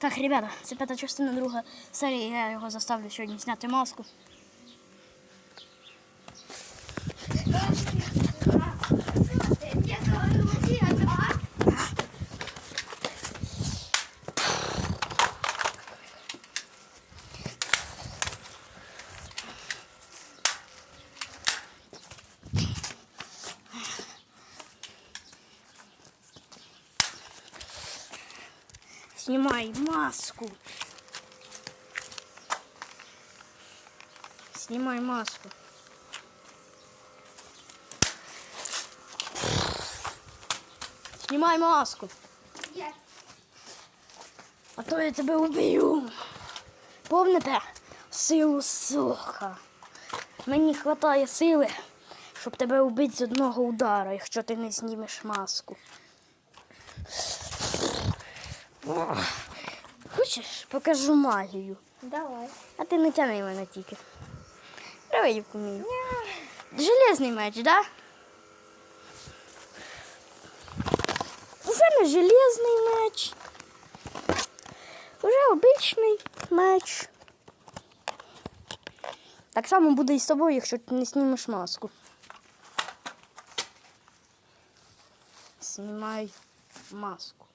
Так, ребята, це п'ята частина друга серії. Я його заставлю сьогодні зняти маску. Снимай маску. Снимай маску. Снимай маску. А то я тебе уб'ю. Помните силу соха? Мені вистачає сили, щоб тебе убити з одного удара, якщо ти не знімеш маску. Хочеш, покажу магію. Давай. А ти не тяни мене тільки. Давай вмію. Железний меч, да? Це не железний меч. Вже обичний меч. Так само буде і з тобою, якщо ти не знімеш маску. Знімай маску.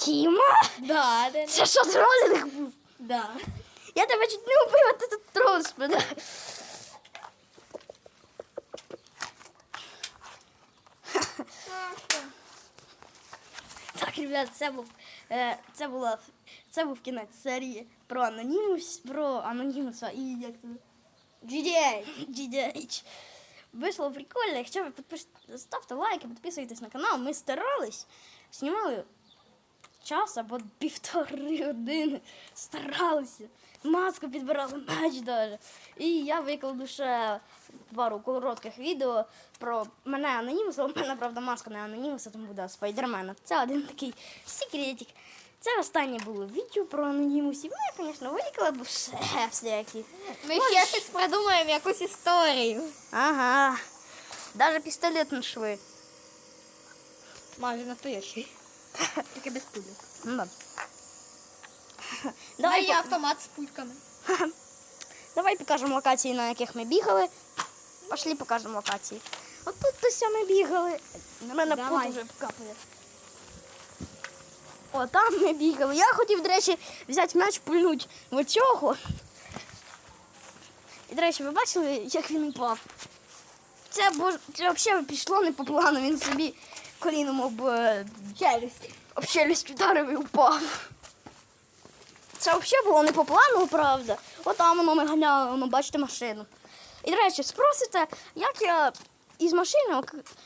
Тіма? Да, да, Це що з ролінг був? да. Я тебе чуть не убив, а ти тут трос мене. Так, ребят, це був е, це була це був кінець серії про анонімус, про анонімуса і як це GDH. GDH. Вийшло прикольно. Якщо ви підпишете, ставте лайки, підписуйтесь на канал. Ми старались, знімали час або півтори години старалися. Маску підбирали меч даже. І я викладу ще пару коротких відео про мене анонімуса. У мене, правда, маска не анонімуса, тому буде спайдермена. Це один такий секретик. Це останнє було відео про анонімусів. Ну, я, звісно, викладу ще всякі. Ми ще щось придумаємо, якусь історію. Ага. Даже пістолет нашли. Майже настоящий. Тільки без пулі. Ну, да. Давай Давай, є автомат з пульками. Давай покажемо локації, на яких ми бігали. Пошли покажемо локації. От тут ось ми бігали. На мене Давай. пот вже капає. О, там ми бігали. Я хотів, до речі, взяти м'яч пульнуть в цього. І, до речі, ви бачили, як він упав? Це, бож... це взагалі пішло не по плану, він собі коліном об, е, Челюсть. об челюсть ударив і упав. Це взагалі було не по плану, правда. От там воно ми ганяли, воно, бачите, машину. І, до речі, спросите, як я із машини,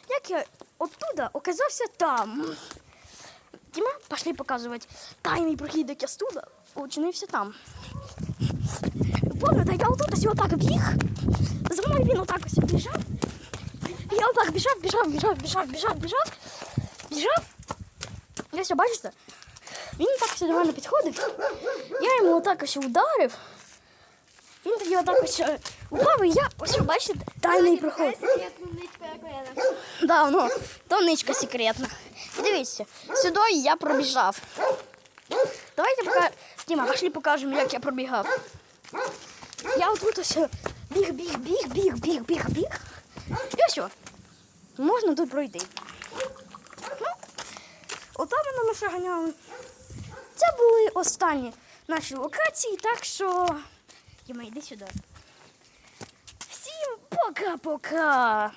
як я оттуда оказався там. Діма, пішли показувати тайний прохід, як я студа учинився там. Пам'ятаєте, я отут ось отак біг, за мною він отак ось біжав. Я отак біжав, біжав, біжав, біжав, біжав, біжав, біжав. І ось, бачите, він так ось до мене підходив. Я йому отак ось ударив. Він тоді отак ось упав, і я ось бачите, тайний проход. Да, воно, то ничка секретна. Дивіться, сюди я пробіжав. Давайте пока... Тіма, пошли покажемо, як я пробігав. Я отут ось біг, біг, біг, біг, біг, біг, біг. І ось. Можна тут пройти. Ну, отамана ми ще ганяли. Це були останні наші локації, так що. Діма, йди сюди. Всім пока-пока!